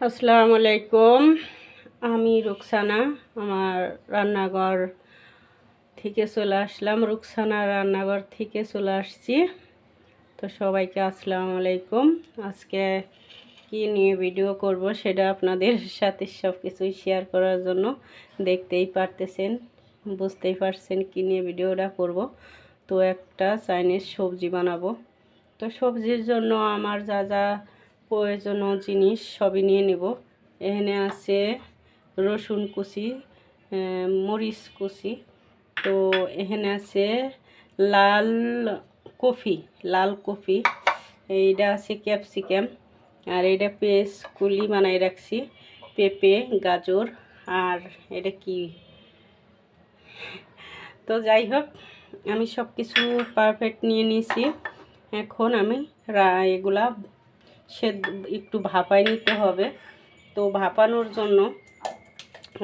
আসসালামু আলাইকুম। আমি রুকসানা, আমার রান্নাঘর থেকে চলে আসলাম। রুকসানা রান্নাঘর থেকে চলে আসছি। তো সবাইকে আসসালামু আলাইকুম। আজকে কি নিয়ে ভিডিও করব সেটা আপনাদের সাথে সব কিছুই শেয়ার করার জন্য দেখতেই পারতেছেন, বুঝতেই পারছেন কি নিয়ে ভিডিওটা করব। তো একটা চাইনিজ সবজি বানাবো। তো সবজির জন্য আমার যা যা প্রয়োজনীয় জিনিস সবই নিয়ে নেব। এখানে আছে রসুন কুচি মরিচ কুচি। তো এখানে আছে লাল কফি লাল কফি। এইটা আছে ক্যাপসিকাম। আর এটা কুলি বানাই রাখছি, পেঁপে, গাজর। আর এটা কি? তো যাই হোক, আমি সব কিছু পারফেক্ট নিয়ে নিয়েছি। এখন আমি এগুলা সে একটু ভাপায় নিতে হবে। তো ভাপানোর জন্য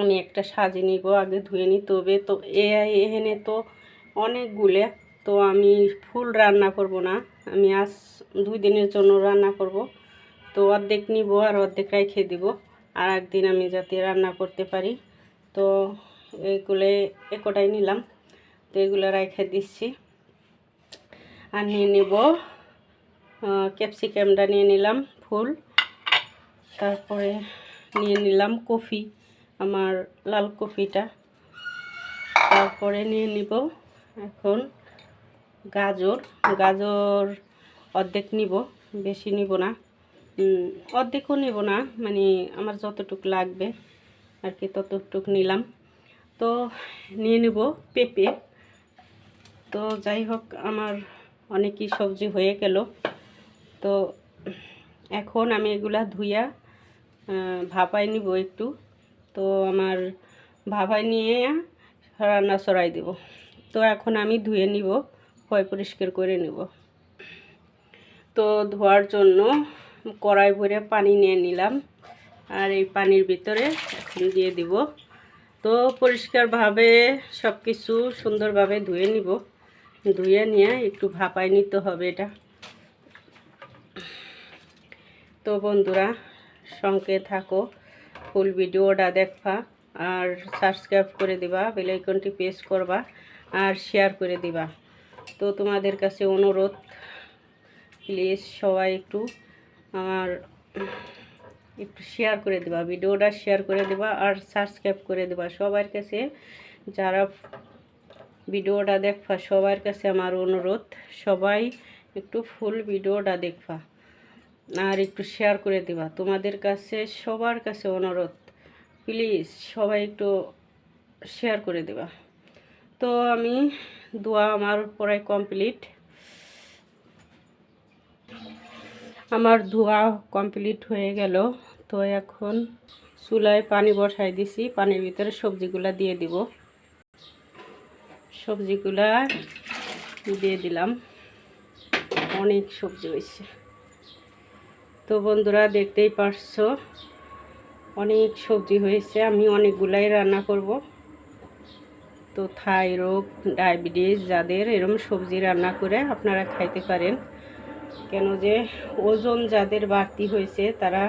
আমি একটা সাজিয়ে নিব, আগে ধুয়ে নিতে হবে। তো এখানে তো অনেকগুলো, তো আমি ফুল রান্না করব না। আমি আজ দুই দিনের জন্য রান্না করব। তো অর্ধেক নিব আর অর্ধেক রেখে দিব। আর একদিন আমি যাতে রান্না করতে পারি। তো এইগুলো একটাই নিলাম। তো এগুলো রেখে দিচ্ছি। আর নিয়ে নেব ক্যাপসিকামটা নিয়ে নিলাম ফুল। তারপরে নিয়ে নিলাম কফি, আমার লাল কফিটা। তারপরে নিয়ে নিব এখন গাজর। গাজর অর্ধেক নিব, বেশি নিব না। অর্ধেকও নিব না মানে আমার যতটুক লাগবে আর কি ততটুক নিলাম। তো নিয়ে নিব পেঁপে। তো যাই হোক, আমার অনেকই সবজি হয়ে গেল। তো এখন আমি এগুলা ধুইয়া ভাপায় নিব একটু। তো আমার ভাপায় নিয়ে রান্না চড়াই দেব। তো এখন আমি ধুয়ে নিব পয় পরিষ্কার করে নিব। তো ধোয়ার জন্য কড়াই ভরে পানি নিয়ে নিলাম আর এই পানির ভিতরে এখন দিয়ে দিব। তো পরিষ্কারভাবে সব কিছু সুন্দরভাবে ধুয়ে নিব। ধুয়ে নিয়ে একটু ভাপায় নিতে হবে এটা। তো বন্ধুরা, সঙ্গে থাকো, ফুল ভিডিওটা দেখবা আর সাবস্ক্রাইব করে দিবা বেলাইকনটি প্রেস করবা আর শেয়ার করে দিবা। তো তোমাদের কাছে অনুরোধ প্লিজ সবাই একটু আমার একটু শেয়ার করে দেবা, ভিডিওটা শেয়ার করে দেবা আর সাবস্ক্রাইব করে দেবা। সবার কাছে যারা ভিডিওটা দেখবা, সবার কাছে আমার অনুরোধ, সবাই একটু ফুল ভিডিওটা দেখবা। আর একটু শেয়ার করে দিবা। তোমাদের কাছে, সবার কাছে অনুরোধ প্লিজ সবাই একটু শেয়ার করে দেবা। তো আমি দোয়া আমার পড়াই কমপ্লিট আমার ধোয়া কমপ্লিট হয়ে গেল। তো এখন চুলায় পানি বসাই দিছি। পানির ভিতরে সবজিগুলা দিয়ে দিব। সবজিগুলা দিয়ে দিলাম। অনেক সবজি হয়েছে। তো বন্ধুরা দেখতেই পারছ, অনেক সবজি হয়েছে, আমি অনেকগুলাই রান্না করব। তো থাই রোগ ডায়াবেটিস যাদের এরম সবজি রান্না করে আপনারা খাইতে পারেন। কেন যে ওজন যাদের বাড়তি হয়েছে, তারা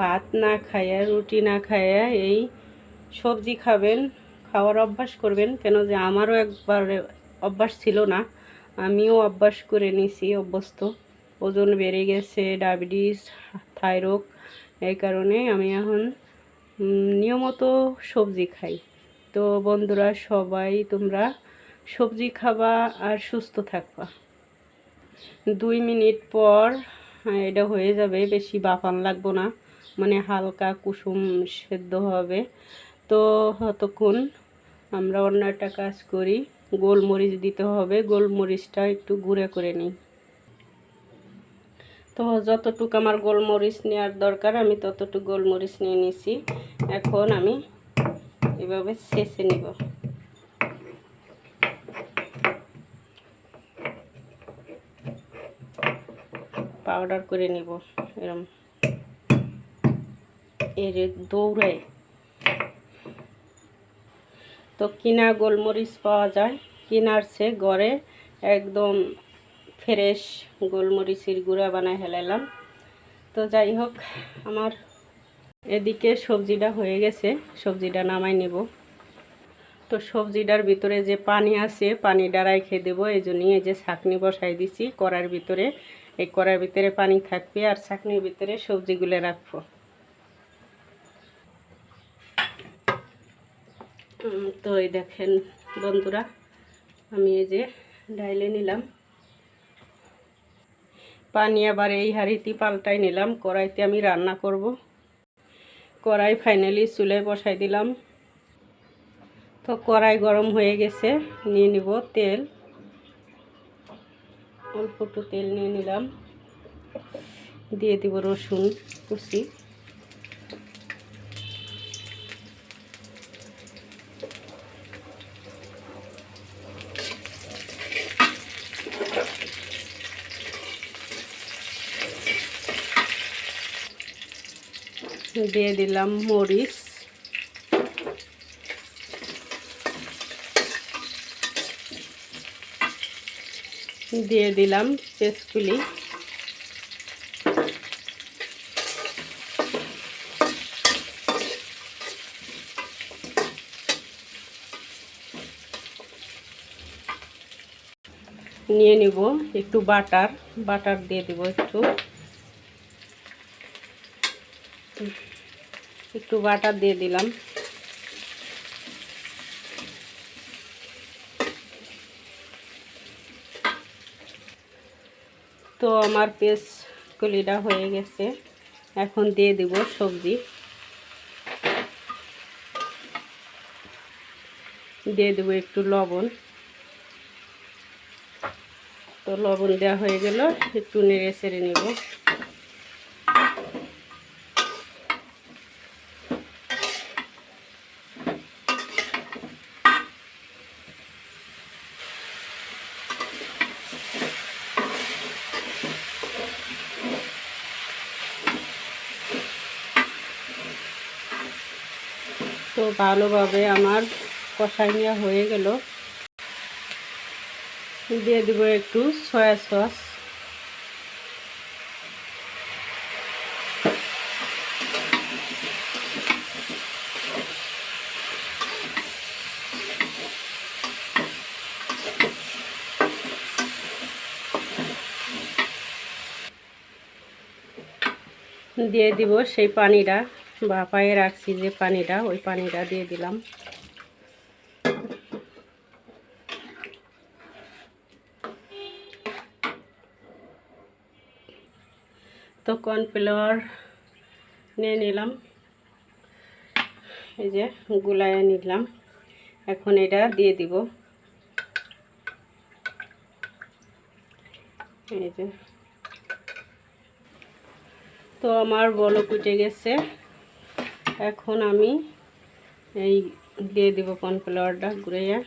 ভাত না খায়া রুটি না খায়া এই সবজি খাবেন, খাওয়ার অভ্যাস করবেন। কেন যে আমারও একবার অভ্যাস ছিল না, আমিও অভ্যাস করে নিছি অভ্যস্ত। ওজন বেড়ে গেছে, ডায়াবেটিস, থাইরয়েড। এই কারণে আমি এখন নিয়মিত সবজি খাই। তো বন্ধুরা, সবাই তোমরা সবজি খাবা আর সুস্থ থাকবা। দুই মিনিট পর, এটা হয়ে যাবে, বেশি বাফান লাগবো না। মানে হালকা কুসুম সেদ্ধ হবে। তো ততক্ষণ আমরা অন্য একটা কাজ করি, গোলমরিচ দিতে হবে। গোলমরিচটা একটু গুঁড়ে করে নিই। তো যতটুকু আমার গোলমরিচ নেওয়ার দরকার, আমি ততটুকু গোলমরিচ নিয়ে নিছি। এখন আমি এভাবে ছেঁচে নিব। পাউডার করে নিব, এরম। এর দৌড়ায় তো কিনা গোলমরিচ পাওয়া যায়, কিনার চেয়ে ঘরে একদম ফ্রেশ গোলমরিচের গুঁড়া বানায় হেলাইলাম। তো যাই হোক, আমার এদিকে সবজিটা হয়ে গেছে, সবজিটা নামাই নেব। তো সবজিটার ভিতরে যে পানি আছে পানিটা রাইখে দেবো। এই জন্যই এই যে ছাকনি বসাই দিছি কড়ার ভিতরে। এই কড়ার ভিতরে পানি থাকবে আর ছাকনির ভিতরে সবজিগুলো রাখব। তো এই দেখেন বন্ধুরা, আমি এই যে ডাইলে নিলাম। পানি আবার এই হাঁড়িতে পাল্টাই নিলাম, কড়াইতে আমি রান্না করব। কড়াই ফাইনালি চুলে বসাই দিলাম। তো কড়াই গরম হয়ে গেছে, নিয়ে নিব তেল। অল্প একটু তেল নিয়ে নিলাম। দিয়ে দিব রসুন কুচি। দিয়ে দিলাম মরিচ। দিয়ে দিলাম পেস্টগুলি নিয়ে নিব একটু বাটার বাটার দিয়ে দিব একটু। একটু বাটার দিয়ে দিলাম। তো আমার পেস্ট কলিটা হয়ে গেছে। এখন দিয়ে দিব সবজি। দিয়ে দেবো একটু লবণ। তো লবণ দেওয়া হয়ে গেল, একটু নেড়ে চেড়ে নেব। ভালোভাবে আমার কষাই নেওয়া হয়ে গেল। দিয়ে দিব একটু সয়া সস। দিয়ে দিব সেই পানিটা। বা পায়ে রাখছি যে পানিটা, ওই পানিটা দিয়ে দিলাম। তো কর্নফ্লাওয়ার নিয়ে নিলাম। এই যে গুলায় নিলাম। এখন এটা দিয়ে দিব। এই যে। তো আমার বলো কুটে গেছে। এখন আমি এই দিয়ে দিব কর্নফ্লাওয়ারটা ঘুরাইয়া।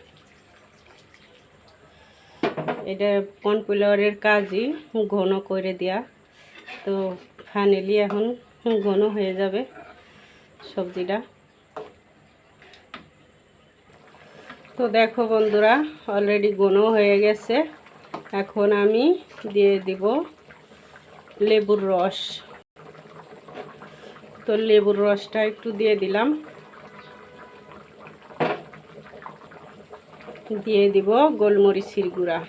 এটা কর্নফ্লাওয়ারের কাজই ঘন করে দেয়া। তো ফাইনালি এখন ঘন হয়ে যাবে সবজিটা। তো দেখো বন্ধুরা অলরেডি ঘন হয়ে গেছে। এখন আমি দিয়ে দিব লেবুর রস। তো লেবুর রসটা একটু দিয়ে দিলাম। দিয়ে দিব গোলমরিচের গুঁড়া।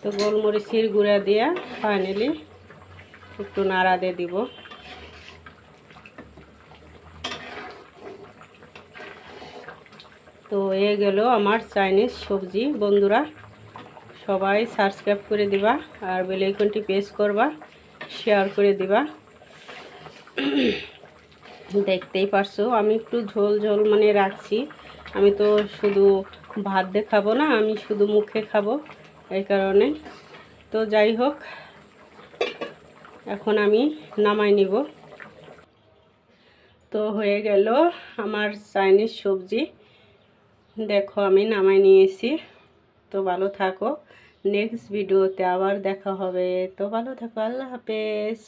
তো গোলমরিচের গুঁড়া দিয়ে ফাইনালি একটু নাড়া দিয়ে দিব। তো এ গেল আমার চাইনিজ সবজি। বন্ধুরা, সবাই সাবস্ক্রাইব করে দিবা আর বেলাইকনটি প্রেস করবা শেয়ার করে দিবা। দেখতেই পারছ, আমি একটু ঝোল ঝোল মানে রাখছি। আমি তো শুধু ভাত দিয়ে খাব না, আমি শুধু মুখে খাব এই কারণে। তো যাই হোক, এখন আমি নামাই নিব। তো হয়ে গেল আমার চাইনিজ সবজি। দেখো, আমি নামাই নিয়েছি। তো ভালো থাকো। নেক্সট ভিডিওতে আবার দেখা হবে। তো ভালো থাকো, আল্লাহ হাফেজ।